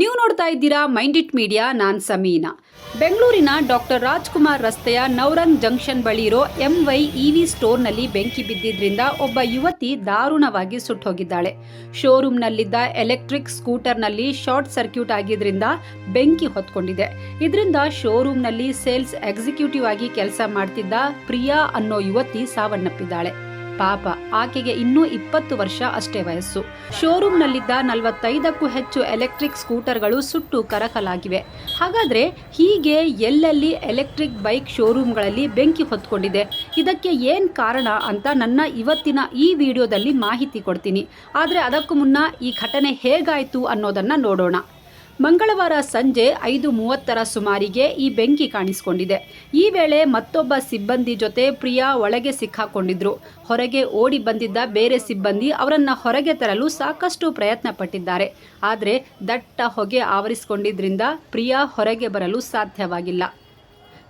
ನೀವು ನೋಡ್ತಾ ಇದ್ದೀರಾ ಮೈಂಡ್ ಇಟ್ ಮೀಡಿಯಾ, ನಾನ್ ಸಮೀನಾ. ಬೆಂಗಳೂರಿನ ಡಾಕ್ಟರ್ ರಾಜ್ಕುಮಾರ್ ರಸ್ತೆಯ ನೌರಂಗ್ ಜಂಕ್ಷನ್ ಬಳಿ ಇರೋ ಎಂವೈ ಇವಿ ಸ್ಟೋರ್ನಲ್ಲಿ ಬೆಂಕಿ ಬಿದ್ದಿದ್ರಿಂದ ಒಬ್ಬ ಯುವತಿ ದಾರುಣವಾಗಿ ಸುಟ್ಟೋಗಿದ್ದಾಳೆ. ಶೋರೂಮ್ನಲ್ಲಿದ್ದ ಎಲೆಕ್ಟ್ರಿಕ್ ಸ್ಕೂಟರ್ನಲ್ಲಿ ಶಾರ್ಟ್ ಸರ್ಕ್ಯೂಟ್ ಆಗಿದ್ರಿಂದ ಬೆಂಕಿ ಹೊತ್ಕೊಂಡಿದೆ. ಇದರಿಂದ ಶೋರೂಮ್ನಲ್ಲಿ ಸೇಲ್ಸ್ ಎಕ್ಸಿಕ್ಯೂಟಿವ್ ಆಗಿ ಕೆಲಸ ಮಾಡ್ತಿದ್ದ ಪ್ರಿಯಾ ಅನ್ನೋ ಯುವತಿ ಸಾವನ್ನಪ್ಪಿದ್ದಾಳೆ. ಪಾಪ, ಆಕೆಗೆ ಇನ್ನೂ ಇಪ್ಪತ್ತು ವರ್ಷ ಅಷ್ಟೇ ವಯಸ್ಸು. ಶೋರೂಮ್ನಲ್ಲಿದ್ದ ನಲವತ್ತೈದಕ್ಕೂ ಹೆಚ್ಚು ಎಲೆಕ್ಟ್ರಿಕ್ ಸ್ಕೂಟರ್ಗಳು ಸುಟ್ಟು ಕರಕಲಾಗಿವೆ. ಹಾಗಾದ್ರೆ ಹೀಗೆ ಎಲ್ಲೆಲ್ಲಿ ಎಲೆಕ್ಟ್ರಿಕ್ ಬೈಕ್ ಶೋರೂಮ್ಗಳಲ್ಲಿ ಬೆಂಕಿ ಹೊತ್ಕೊಂಡಿದೆ? ಇದಕ್ಕೆ ಏನು ಕಾರಣ ಅಂತ ನನ್ನ ಇವತ್ತಿನ ಈ ವಿಡಿಯೋದಲ್ಲಿ ಮಾಹಿತಿ ಕೊಡ್ತೀನಿ. ಆದರೆ ಅದಕ್ಕೂ ಮುನ್ನ ಈ ಘಟನೆ ಹೇಗಾಯಿತು ಅನ್ನೋದನ್ನು ನೋಡೋಣ. ಮಂಗಳವಾರ ಸಂಜೆ ಐದು ಮೂವತ್ತರ ಸುಮಾರಿಗೆ ಈ ಬೆಂಕಿ ಕಾಣಿಸಿಕೊಂಡಿದೆ. ಈ ವೇಳೆ ಮತ್ತೊಬ್ಬ ಸಿಬ್ಬಂದಿ ಜೊತೆ ಪ್ರಿಯಾ ಒಳಗೆ ಸಿಕ್ಕಾಕೊಂಡಿದ್ರು. ಹೊರಗೆ ಓಡಿ ಬಂದಿದ್ದ ಬೇರೆ ಸಿಬ್ಬಂದಿ ಅವರನ್ನ ಹೊರಗೆ ತರಲು ಸಾಕಷ್ಟು ಪ್ರಯತ್ನ ಪಟ್ಟಿದ್ದಾರೆ. ಆದರೆ ದಟ್ಟ ಹೊಗೆ ಆವರಿಸಿಕೊಂಡಿದ್ರಿಂದ ಪ್ರಿಯಾ ಹೊರಗೆ ಬರಲು ಸಾಧ್ಯವಾಗಿಲ್ಲ.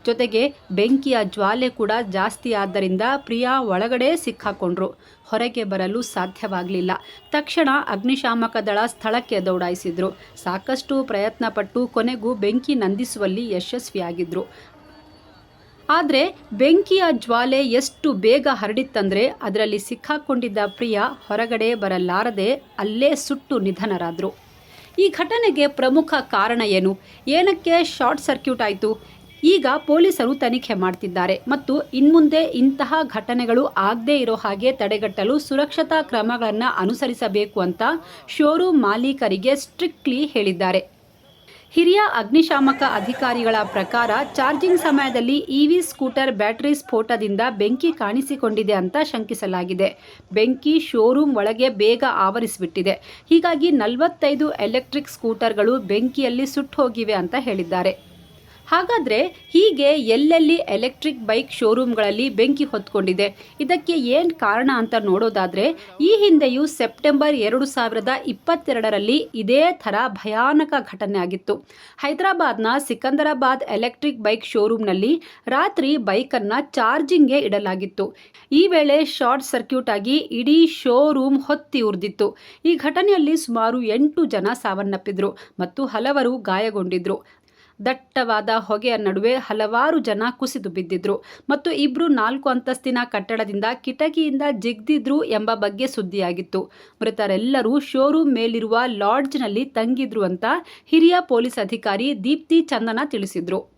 ಜೊತೆಗೆ ಬೆಂಕಿಯ ಜ್ವಾಲೆ ಕೂಡ ಜಾಸ್ತಿ ಆದ್ದರಿಂದ ಪ್ರಿಯಾ ಒಳಗಡೆ ಸಿಕ್ಕಾಕೊಂಡ್ರು. ಹೊರಗೆ ಬರಲು ಸಾಧ್ಯವಾಗಲಿಲ್ಲ. ತಕ್ಷಣ ಅಗ್ನಿಶಾಮಕ ದಳ ಸ್ಥಳಕ್ಕೆ ದೌಡಾಯಿಸಿದ್ರು. ಸಾಕಷ್ಟು ಪ್ರಯತ್ನ ಪಟ್ಟು ಕೊನೆಗೂ ಬೆಂಕಿ ನಂದಿಸುವಲ್ಲಿ ಯಶಸ್ವಿಯಾಗಿದ್ರು. ಆದರೆ ಬೆಂಕಿಯ ಜ್ವಾಲೆ ಎಷ್ಟು ಬೇಗ ಹರಡಿತ್ತಂದ್ರೆ ಅದರಲ್ಲಿ ಸಿಕ್ಕಾಕೊಂಡಿದ್ದ ಪ್ರಿಯಾ ಹೊರಗಡೆ ಬರಲಾರದೆ ಅಲ್ಲೇ ಸುಟ್ಟು ನಿಧನರಾದರು. ಈ ಘಟನೆಗೆ ಪ್ರಮುಖ ಕಾರಣ ಏನು? ಏನಕ್ಕೆ ಶಾರ್ಟ್ ಸರ್ಕ್ಯೂಟ್ ಆಯಿತು? ಈಗ ಪೊಲೀಸರು ತನಿಖೆ ಮಾಡ್ತಿದ್ದಾರೆ ಮತ್ತು ಇನ್ಮುಂದೆ ಇಂತಹ ಘಟನೆಗಳು ಆಗದೇ ಇರೋ ಹಾಗೆ ತಡೆಗಟ್ಟಲು ಸುರಕ್ಷತಾ ಕ್ರಮಗಳನ್ನು ಅನುಸರಿಸಬೇಕು ಅಂತ ಶೋರೂಮ್ ಮಾಲೀಕರಿಗೆ ಸ್ಟ್ರಿಕ್ಟ್ಲಿ ಹೇಳಿದ್ದಾರೆ. ಹಿರಿಯ ಅಗ್ನಿಶಾಮಕ ಅಧಿಕಾರಿಗಳ ಪ್ರಕಾರ ಚಾರ್ಜಿಂಗ್ ಸಮಯದಲ್ಲಿ ಇವಿ ಸ್ಕೂಟರ್ ಬ್ಯಾಟರಿ ಸ್ಫೋಟದಿಂದ ಬೆಂಕಿ ಕಾಣಿಸಿಕೊಂಡಿದೆ ಅಂತ ಶಂಕಿಸಲಾಗಿದೆ. ಬೆಂಕಿ ಶೋರೂಮ್ ಒಳಗೆ ಬೇಗ ಆವರಿಸಿಬಿಟ್ಟಿದೆ. ಹೀಗಾಗಿ ನಲವತ್ತೈದು ಎಲೆಕ್ಟ್ರಿಕ್ ಸ್ಕೂಟರ್ಗಳು ಬೆಂಕಿಯಲ್ಲಿ ಸುಟ್ಟು ಹೋಗಿವೆ ಅಂತ ಹೇಳಿದ್ದಾರೆ. ಹಾಗಾದರೆ ಹೀಗೆ ಎಲ್ಲೆಲ್ಲಿ ಎಲೆಕ್ಟ್ರಿಕ್ ಬೈಕ್ ಶೋರೂಮ್ಗಳಲ್ಲಿ ಬೆಂಕಿ ಹೊತ್ಕೊಂಡಿದೆ? ಇದಕ್ಕೆ ಏನು ಕಾರಣ ಅಂತ ನೋಡೋದಾದರೆ, ಈ ಹಿಂದೆಯೂ ಸೆಪ್ಟೆಂಬರ್ ಎರಡು ಸಾವಿರದ ಇಪ್ಪತ್ತೆರಡರಲ್ಲಿ ಇದೇ ಥರ ಭಯಾನಕ ಘಟನೆ ಆಗಿತ್ತು. ಹೈದರಾಬಾದ್ನ ಸಿಕಂದರಾಬಾದ್ ಎಲೆಕ್ಟ್ರಿಕ್ ಬೈಕ್ ಶೋರೂಮ್ನಲ್ಲಿ ರಾತ್ರಿ ಬೈಕನ್ನು ಚಾರ್ಜಿಂಗ್ಗೆ ಇಡಲಾಗಿತ್ತು. ಈ ವೇಳೆ ಶಾರ್ಟ್ ಸರ್ಕ್ಯೂಟ್ ಆಗಿ ಇಡೀ ಶೋರೂಮ್ ಹೊತ್ತಿ ಉರಿದಿತ್ತು. ಈ ಘಟನೆಯಲ್ಲಿ ಸುಮಾರು ಎಂಟು ಜನ ಸಾವನ್ನಪ್ಪಿದ್ರು ಮತ್ತು ಹಲವರು ಗಾಯಗೊಂಡಿದ್ರು. ದಟ್ಟವಾದ ಹೊಗೆಯ ನಡುವೆ ಹಲವಾರು ಜನ ಕುಸಿದು ಬಿದ್ದಿದ್ರು. ಮತ್ತು ಇಬ್ರು ನಾಲ್ಕು ಅಂತಸ್ತಿನ ಕಟ್ಟಡದಿಂದ ಕಿಟಕಿಯಿಂದ ಜಿಗ್ದಿದ್ರು ಎಂಬ ಬಗ್ಗೆ ಸುದ್ದಿಯಾಗಿತ್ತು. ಮೃತರೆಲ್ಲರೂ ಶೋರೂಮ್ ಮೇಲಿರುವ ಲಾಡ್ಜ್ನಲ್ಲಿ ತಂಗಿದ್ರು ಅಂತ ಹಿರಿಯ ಪೊಲೀಸ್ ಅಧಿಕಾರಿ ದೀಪ್ತಿ ಚಂದನ ತಿಳಿಸಿದ್ರು.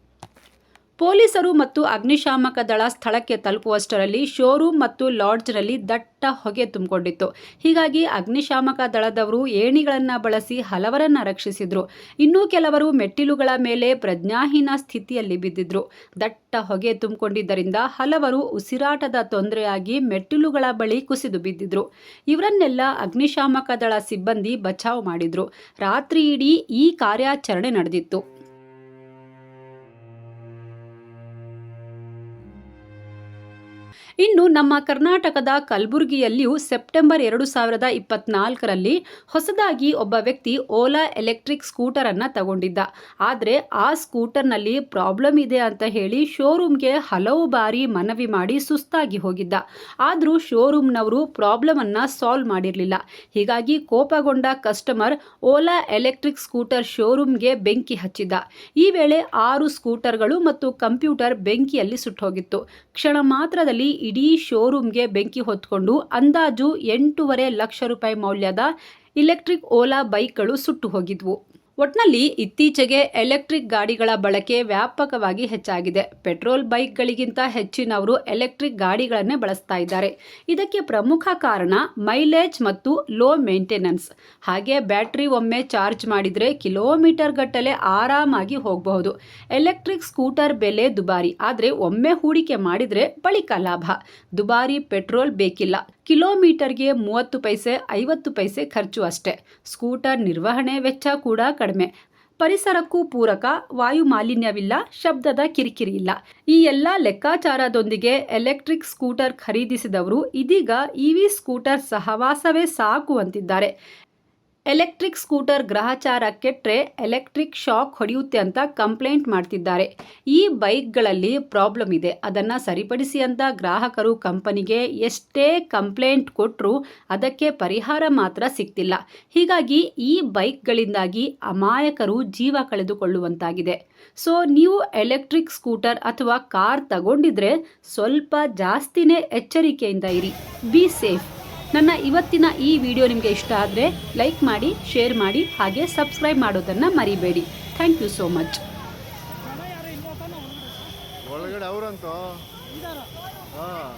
ಪೊಲೀಸರು ಮತ್ತು ಅಗ್ನಿಶಾಮಕ ದಳ ಸ್ಥಳಕ್ಕೆ ತಲುಪುವಷ್ಟರಲ್ಲಿ ಶೋರೂಮ್ ಮತ್ತು ಲಾಡ್ಜ್ನಲ್ಲಿ ದಟ್ಟ ಹೊಗೆ ತುಂಬಿಕೊಂಡಿತ್ತು. ಹೀಗಾಗಿ ಅಗ್ನಿಶಾಮಕ ದಳದವರು ಏಣಿಗಳನ್ನು ಬಳಸಿ ಹಲವರನ್ನ ರಕ್ಷಿಸಿದ್ರು. ಇನ್ನೂ ಕೆಲವರು ಮೆಟ್ಟಿಲುಗಳ ಮೇಲೆ ಪ್ರಜ್ಞಾಹೀನ ಸ್ಥಿತಿಯಲ್ಲಿ ಬಿದ್ದಿದ್ರು. ದಟ್ಟ ಹೊಗೆ ತುಂಬಿಕೊಂಡಿದ್ದರಿಂದ ಹಲವರು ಉಸಿರಾಟದ ತೊಂದರೆಯಾಗಿ ಮೆಟ್ಟಿಲುಗಳ ಬಳಿ ಕುಸಿದು ಬಿದ್ದಿದ್ರು. ಇವರನ್ನೆಲ್ಲ ಅಗ್ನಿಶಾಮಕ ದಳ ಸಿಬ್ಬಂದಿ ಬಚಾವ್ ಮಾಡಿದ್ರು. ರಾತ್ರಿ ಇಡೀ ಈ ಕಾರ್ಯಾಚರಣೆ ನಡೆದಿತ್ತು. ಇನ್ನು ನಮ್ಮ ಕರ್ನಾಟಕದ ಕಲಬುರಗಿಯಲ್ಲಿಯೂ ಸೆಪ್ಟೆಂಬರ್ ಎರಡು ಸಾವಿರದ ಇಪ್ಪತ್ನಾಲ್ಕರಲ್ಲಿ ಹೊಸದಾಗಿ ಒಬ್ಬ ವ್ಯಕ್ತಿ ಓಲಾ ಎಲೆಕ್ಟ್ರಿಕ್ ಸ್ಕೂಟರನ್ನು ತಗೊಂಡಿದ್ದ. ಆದರೆ ಆ ಸ್ಕೂಟರ್ನಲ್ಲಿ ಪ್ರಾಬ್ಲಮ್ ಇದೆ ಅಂತ ಹೇಳಿ ಶೋರೂಮ್ಗೆ ಹಲವು ಬಾರಿ ಮನವಿ ಮಾಡಿ ಸುಸ್ತಾಗಿ ಹೋಗಿದ್ದ. ಆದರೂ ಶೋರೂಮ್ನವರು ಪ್ರಾಬ್ಲಮನ್ನು ಸಾಲ್ವ್ ಮಾಡಿರಲಿಲ್ಲ. ಹೀಗಾಗಿ ಕೋಪಗೊಂಡ ಕಸ್ಟಮರ್ ಓಲಾ ಎಲೆಕ್ಟ್ರಿಕ್ ಸ್ಕೂಟರ್ ಶೋರೂಮ್ಗೆ ಬೆಂಕಿ ಹಚ್ಚಿದ್ದ. ಈ ವೇಳೆ ಆರು ಸ್ಕೂಟರ್ಗಳು ಮತ್ತು ಕಂಪ್ಯೂಟರ್ ಬೆಂಕಿಯಲ್ಲಿ ಸುಟ್ಟೋಗಿತ್ತು. ಕ್ಷಣ ಮಾತ್ರದಲ್ಲಿ ಇಡೀ ಶೋರೂಮ್ಗೆ ಬೆಂಕಿ ಹೊತ್ಕೊಂಡು ಅಂದಾಜು ಎಂಟೂವರೆ ಲಕ್ಷ ರೂಪಾಯಿ ಮೌಲ್ಯದ ಇಲೆಕ್ಟ್ರಿಕ್ ಓಲಾ ಬೈಕ್ಗಳು ಸುಟ್ಟು ಹೋಗಿದ್ವು. ಒಟ್ನಲ್ಲಿ ಇತ್ತೀಚೆಗೆ ಎಲೆಕ್ಟ್ರಿಕ್ ಗಾಡಿಗಳ ಬಳಕೆ ವ್ಯಾಪಕವಾಗಿ ಹೆಚ್ಚಾಗಿದೆ. ಪೆಟ್ರೋಲ್ ಬೈಕ್ಗಳಿಗಿಂತ ಹೆಚ್ಚಿನವರು ಎಲೆಕ್ಟ್ರಿಕ್ ಗಾಡಿಗಳನ್ನೇ ಬಳಸ್ತಾ ಇದ್ದಾರೆ. ಇದಕ್ಕೆ ಪ್ರಮುಖ ಕಾರಣ ಮೈಲೇಜ್ ಮತ್ತು ಲೋ ಮೇಂಟೆನೆನ್ಸ್. ಹಾಗೆ ಬ್ಯಾಟ್ರಿ ಒಮ್ಮೆ ಚಾರ್ಜ್ ಮಾಡಿದರೆ ಕಿಲೋಮೀಟರ್ ಗಟ್ಟಲೆ ಆರಾಮಾಗಿ ಹೋಗಬಹುದು. ಎಲೆಕ್ಟ್ರಿಕ್ ಸ್ಕೂಟರ್ ಬೆಲೆ ದುಬಾರಿ. ಆದರೆ ಒಮ್ಮೆ ಹೂಡಿಕೆ ಮಾಡಿದರೆ ಬಳಿಕ ಲಾಭ. ದುಬಾರಿ ಪೆಟ್ರೋಲ್ ಬೇಕಿಲ್ಲ. ಕಿಲೋಮೀಟರ್ಗೆ ಮೂವತ್ತು ಪೈಸೆ, ಐವತ್ತು ಪೈಸೆ ಖರ್ಚು ಅಷ್ಟೇ. ಸ್ಕೂಟರ್ ನಿರ್ವಹಣೆ ವೆಚ್ಚ ಕೂಡ ಕಡಿಮೆ. ಪರಿಸರಕ್ಕೂ ಪೂರಕ, ವಾಯು ಮಾಲಿನ್ಯವಿಲ್ಲ, ಶಬ್ದದ ಕಿರಿಕಿರಿ ಇಲ್ಲ. ಈ ಎಲ್ಲ ಲೆಕ್ಕಾಚಾರದೊಂದಿಗೆ ಎಲೆಕ್ಟ್ರಿಕ್ ಸ್ಕೂಟರ್ ಖರೀದಿಸಿದವರು ಇದೀಗ ಇವಿ ಸ್ಕೂಟರ್ ಸಹವಾಸವೇ ಸಾಕು ಅಂತಿದ್ದಾರೆ. ಎಲೆಕ್ಟ್ರಿಕ್ ಸ್ಕೂಟರ್ ಗ್ರಹಚಾರ ಕೆಟ್ಟರೆ ಎಲೆಕ್ಟ್ರಿಕ್ ಶಾಕ್ ಹೊಡೆಯುತ್ತೆ ಅಂತ ಕಂಪ್ಲೇಂಟ್ ಮಾಡ್ತಿದ್ದಾರೆ. ಈ ಬೈಕ್ಗಳಲ್ಲಿ ಪ್ರಾಬ್ಲಮ್ ಇದೆ. ಅದನ್ನು ಸರಿಪಡಿಸಿ ಅಂತ ಗ್ರಾಹಕರು ಕಂಪನಿಗೆ ಎಷ್ಟೇ ಕಂಪ್ಲೇಂಟ್ ಕೊಟ್ಟರು ಅದಕ್ಕೆ ಪರಿಹಾರ ಮಾತ್ರ ಸಿಗ್ತಿಲ್ಲ. ಹೀಗಾಗಿ ಈ ಬೈಕ್ಗಳಿಂದಾಗಿ ಅಮಾಯಕರು ಜೀವ ಕಳೆದುಕೊಳ್ಳುವಂತಾಗಿದೆ. ಸೊ, ನೀವು ಎಲೆಕ್ಟ್ರಿಕ್ ಸ್ಕೂಟರ್ ಅಥವಾ ಕಾರ್ ತಗೊಂಡಿದ್ರೆ ಸ್ವಲ್ಪ ಜಾಸ್ತಿನೇ ಎಚ್ಚರಿಕೆಯಿಂದ ಇರಿ. Be safe. ನನ್ನ ಇವತ್ತಿನ ಈ ವಿಡಿಯೋ ನಿಮಗೆ ಇಷ್ಟ ಆದರೆ ಲೈಕ್ ಮಾಡಿ ಶೇರ್ ಮಾಡಿ ಹಾಗೆ ಸಬ್ಸ್ಕ್ರೈಬ್ ಮಾಡೋದನ್ನು ಮರಿಬೇಡಿ. ಥ್ಯಾಂಕ್ ಯು ಸೋ ಮಚ್ ಒಳಗಡೆ ಅವರಂತೂ? ಹಾಂ.